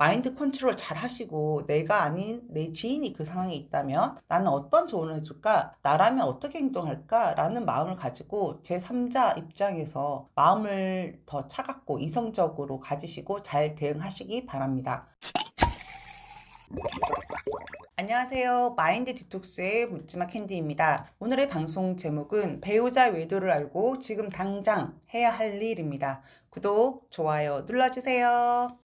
마인드 컨트롤 잘 하시고 내가 아닌 내 지인이 그 상황에 있다면 나는 어떤 조언을 해줄까? 나라면 어떻게 행동할까? 라는 마음을 가지고 제3자 입장에서 마음을 더 차갑고 이성적으로 가지시고 잘 대응하시기 바랍니다. 안녕하세요. 마인드 디톡스의 묻지마 캔디입니다. 오늘의 방송 제목은 배우자 외도를 알고 지금 당장 해야 할 일입니다. 구독, 좋아요 눌러주세요.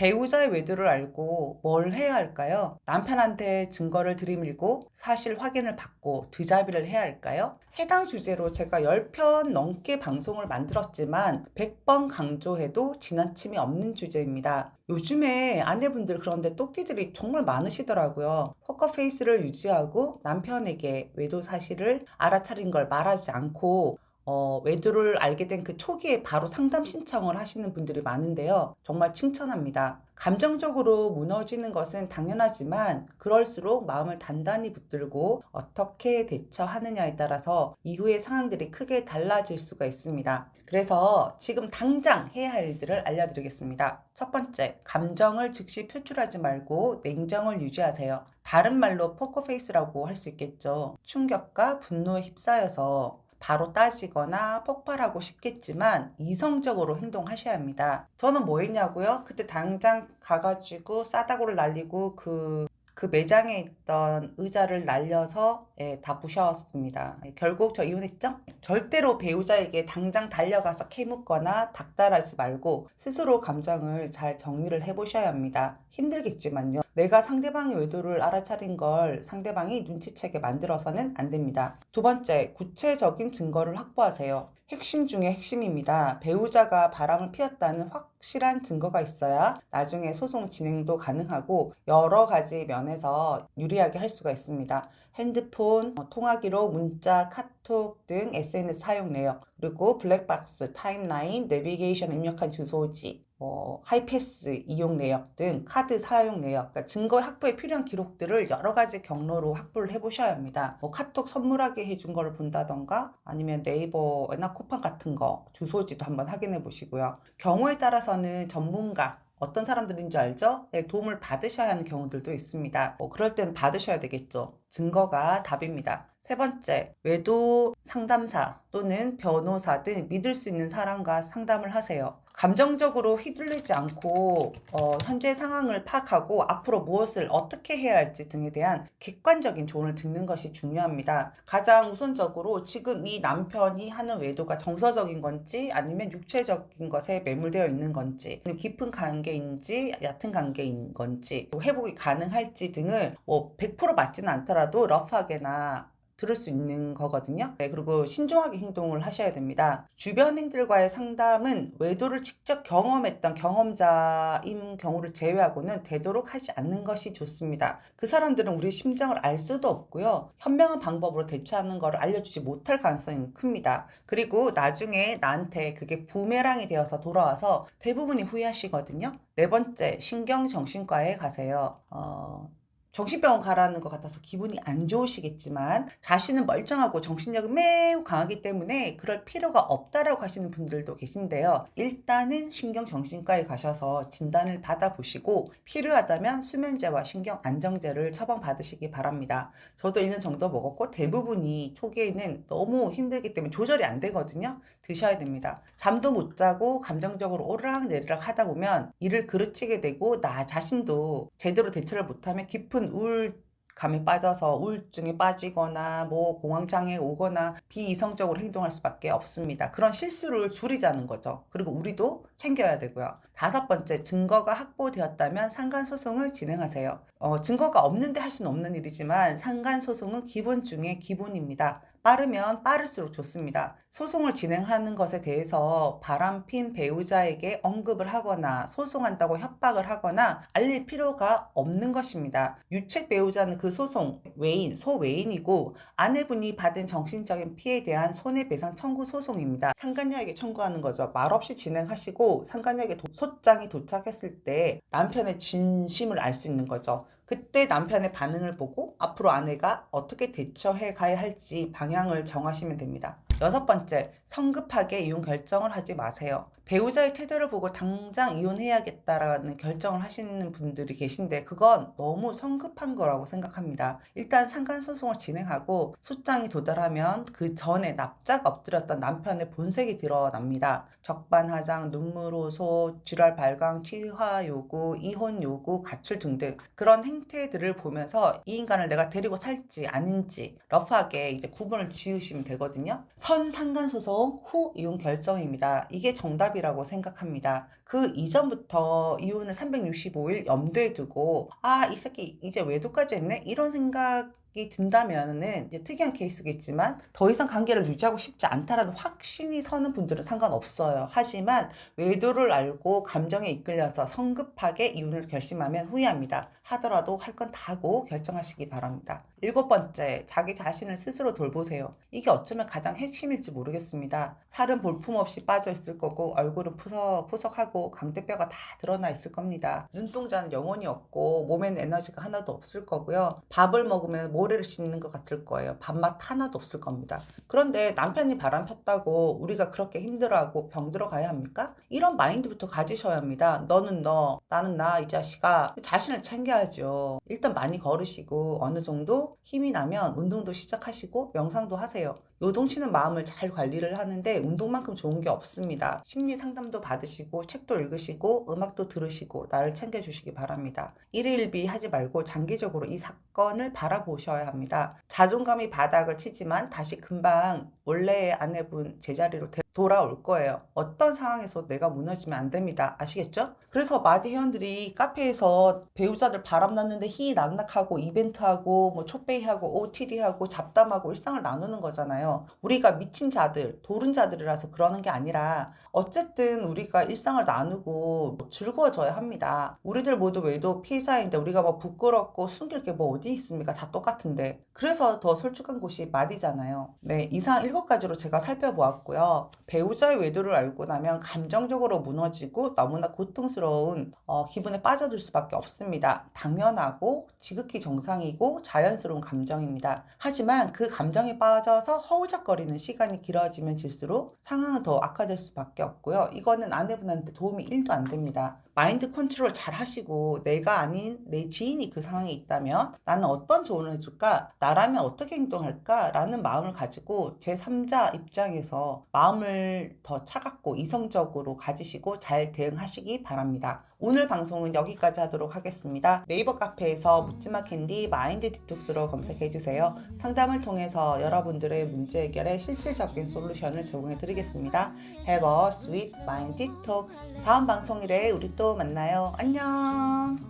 배우자의 외도를 알고 뭘 해야 할까요? 남편한테 증거를 들이밀고 사실 확인을 받고 드자비를 해야 할까요? 해당 주제로 제가 10편 넘게 방송을 만들었지만 100번 강조해도 지나침이 없는 주제입니다. 요즘에 아내분들 그런데 똑띠들이 정말 많으시더라고요. 포커페이스를 유지하고 남편에게 외도 사실을 알아차린 걸 말하지 않고 어, 외도를 알게 된 그 초기에 바로 상담 신청을 하시는 분들이 많은데요. 정말 칭찬합니다. 감정적으로 무너지는 것은 당연하지만 그럴수록 마음을 단단히 붙들고 어떻게 대처하느냐에 따라서 이후의 상황들이 크게 달라질 수가 있습니다. 그래서 지금 당장 해야 할 일들을 알려드리겠습니다. 첫 번째, 감정을 즉시 표출하지 말고 냉정을 유지하세요. 다른 말로 포커페이스라고 할 수 있겠죠. 충격과 분노에 휩싸여서 바로 따지거나 폭발하고 싶겠지만 이성적으로 행동하셔야 합니다. 저는 뭐 했냐고요? 그때 당장 가가지고 싸다구를 날리고 그, 그 매장에 있던 의자를 날려서 예, 다 부셨습니다. 예, 결국 저 이혼했죠? 절대로 배우자에게 당장 달려가서 캐묻거나 닥달하지 말고 스스로 감정을 잘 정리를 해보셔야 합니다. 힘들겠지만요. 내가 상대방의 외도를 알아차린 걸 상대방이 눈치채게 만들어서는 안 됩니다. 두 번째, 구체적인 증거를 확보하세요. 핵심 중에 핵심입니다. 배우자가 바람을 피웠다는 확실한 증거가 있어야 나중에 소송 진행도 가능하고 여러 가지 면에서 유리하게 할 수가 있습니다. 핸드폰, 어, 통화기록, 문자, 카톡 등 SNS 사용 내역, 그리고 블랙박스, 타임라인, 내비게이션 입력한 주소지, 뭐 하이패스 이용 내역 등 카드 사용 내역, 그러니까 증거 확보에 필요한 기록들을 여러 가지 경로로 확보를 해보셔야 합니다. 뭐 카톡 선물하게 해준 거를 본다던가 아니면 네이버나 쿠팡 같은 거 주소지도 한번 확인해 보시고요. 경우에 따라서는 전문가 어떤 사람들인지 알죠? 네, 도움을 받으셔야 하는 경우들도 있습니다. 뭐 그럴 때는 받으셔야 되겠죠. 증거가 답입니다. 세 번째, 외도 상담사 또는 변호사 등 믿을 수 있는 사람과 상담을 하세요. 감정적으로 휘둘리지 않고 어, 현재 상황을 파악하고 앞으로 무엇을 어떻게 해야 할지 등에 대한 객관적인 조언을 듣는 것이 중요합니다. 가장 우선적으로 지금 이 남편이 하는 외도가 정서적인 건지 아니면 육체적인 것에 매몰되어 있는 건지 깊은 관계인지 얕은 관계인 건지 또 회복이 가능할지 등을 뭐 100% 맞지는 않더라도 러프하게나 들을 수 있는 거거든요. 네, 그리고 신중하게 행동을 하셔야 됩니다. 주변인들과의 상담은 외도를 직접 경험했던 경험자인 경우를 제외하고는 되도록 하지 않는 것이 좋습니다. 그 사람들은 우리 심정을 알 수도 없고요. 현명한 방법으로 대처하는 것을 알려주지 못할 가능성이 큽니다. 그리고 나중에 나한테 그게 부메랑이 되어서 돌아와서 대부분이 후회하시거든요. 네 번째, 신경정신과에 가세요. 어, 정신병원 가라는 것 같아서 기분이 안 좋으시겠지만 자신은 멀쩡하고 정신력이 매우 강하기 때문에 그럴 필요가 없다라고 하시는 분들도 계신데요. 일단은 신경정신과에 가셔서 진단을 받아보시고 필요하다면 수면제와 신경 안정제를 처방받으시기 바랍니다. 저도 1년 정도 먹었고 대부분이 초기에는 너무 힘들기 때문에 조절이 안 되거든요. 드셔야 됩니다. 잠도 못 자고 감정적으로 오르락내리락 하다 보면 일을 그르치게 되고 나 자신도 제대로 대처를 못하면 깊은 우울 감에 빠져서 우울증에 빠지거나 뭐 공황장애 오거나 비이성적으로 행동할 수밖에 없습니다. 그런 실수를 줄이자는 거죠. 그리고 우리도 챙겨야 되고요. 다섯 번째, 증거가 확보되었다면 상간 소송을 진행하세요. 어, 증거가 없는데 할 수는 없는 일이지만 상간 소송은 기본 중에 기본입니다. 빠르면 빠를수록 좋습니다. 소송을 진행하는 것에 대해서 바람핀 배우자에게 언급을 하거나 소송한다고 협박을 하거나 알릴 필요가 없는 것입니다. 유책 배우자는 그 소송 외인, 소외인이고 아내분이 받은 정신적인 피해에 대한 손해배상 청구 소송입니다. 상간녀에게 청구하는 거죠. 말없이 진행하시고 상간녀에게 도, 소장이 도착했을 때 남편의 진심을 알 수 있는 거죠. 그때 남편의 반응을 보고 앞으로 아내가 어떻게 대처해 가야 할지 방향을 정하시면 됩니다. 여섯 번째, 성급하게 이혼 결정을 하지 마세요. 배우자의 태도를 보고 당장 이혼해야겠다라는 결정을 하시는 분들이 계신데 그건 너무 성급한 거라고 생각합니다. 일단 상간소송을 진행하고 소장이 도달하면 그 전에 납작 엎드렸던 남편의 본색이 드러납니다. 적반하장, 눈물 호소, 질환 발광, 취하 요구, 이혼 요구, 가출 등등 그런 행태들을 보면서 이 인간을 내가 데리고 살지 아닌지 러프하게 이제 구분을 지으시면 되거든요. 선 상간소송 후 이혼 결정입니다. 이게 정답이 라고 생각합니다. 그 이전부터 이혼을 365일 염두에 두고 아, 이 새끼 이제 외도까지 했네? 이런 생각 이 든다면은 이제 특이한 케이스겠지만 더 이상 관계를 유지하고 싶지 않다라는 확신이 서는 분들은 상관없어요. 하지만 외도를 알고 감정에 이끌려서 성급하게 이혼을 결심하면 후회합니다. 하더라도 할 건 다 하고 결정하시기 바랍니다. 일곱 번째, 자기 자신을 스스로 돌보세요. 이게 어쩌면 가장 핵심일지 모르겠습니다. 살은 볼품없이 빠져 있을 거고 얼굴은 푸석, 푸석하고 강대뼈가 다 드러나 있을 겁니다. 눈동자는 영혼이 없고 몸에는 에너지가 하나도 없을 거고요. 밥을 먹으면 모래를 씹는 것 같을 거예요. 밥맛 하나도 없을 겁니다. 그런데 남편이 바람 폈다고 우리가 그렇게 힘들어하고 병들어 가야 합니까? 이런 마인드부터 가지셔야 합니다. 너는 너, 나는 나, 이 자식아. 자신을 챙겨야죠. 일단 많이 걸으시고 어느 정도 힘이 나면 운동도 시작하시고 명상도 하세요. 요동치는 마음을 잘 관리를 하는데 운동만큼 좋은 게 없습니다. 심리 상담도 받으시고 책도 읽으시고 음악도 들으시고 나를 챙겨주시기 바랍니다. 일일비 하지 말고 장기적으로 이 사건을 바라보셔 야 합니다. 자존감이 바닥을 치지만 다시 금방 원래의 아내분 제자리로 되- 돌아올 거예요. 어떤 상황에서 내가 무너지면 안 됩니다. 아시겠죠? 그래서 마디 회원들이 카페에서 배우자들 바람났는데 희 낙낙하고 이벤트하고 뭐 촛배하고 OTD하고 잡담하고 일상을 나누는 거잖아요. 우리가 미친 자들, 도른 자들이라서 그러는 게 아니라 어쨌든 우리가 일상을 나누고 즐거워져야 합니다. 우리들 모두 외도 피해자인데 우리가 뭐 부끄럽고 숨길 게 뭐 어디 있습니까? 다 똑같은데. 그래서 더 솔직한 곳이 마디잖아요. 네, 이상 일곱 가지로 제가 살펴보았고요. 배우자의 외도를 알고 나면 감정적으로 무너지고 너무나 고통스러운 어, 기분에 빠져들 수밖에 없습니다. 당연하고 지극히 정상이고 자연스러운 감정입니다. 하지만 그 감정에 빠져서 허우적거리는 시간이 길어지면 질수록 상황은 더 악화될 수밖에 없고요. 이거는 아내분한테 도움이 1도 안 됩니다. 마인드 컨트롤 잘 하시고 내가 아닌 내 지인이 그 상황에 있다면 나는 어떤 조언을 해줄까? 나라면 어떻게 행동할까? 라는 마음을 가지고 제3자 입장에서 마음을 더 차갑고 이성적으로 가지시고 잘 대응하시기 바랍니다. 오늘 방송은 여기까지 하도록 하겠습니다. 네이버 카페에서 묻지마 캔디 마인드 디톡스로 검색해 주세요. 상담을 통해서 여러분들의 문제 해결에 실질적인 솔루션을 제공해 드리겠습니다. Have a sweet mind detox. 다음 방송일에 우리 또 만나요. 안녕.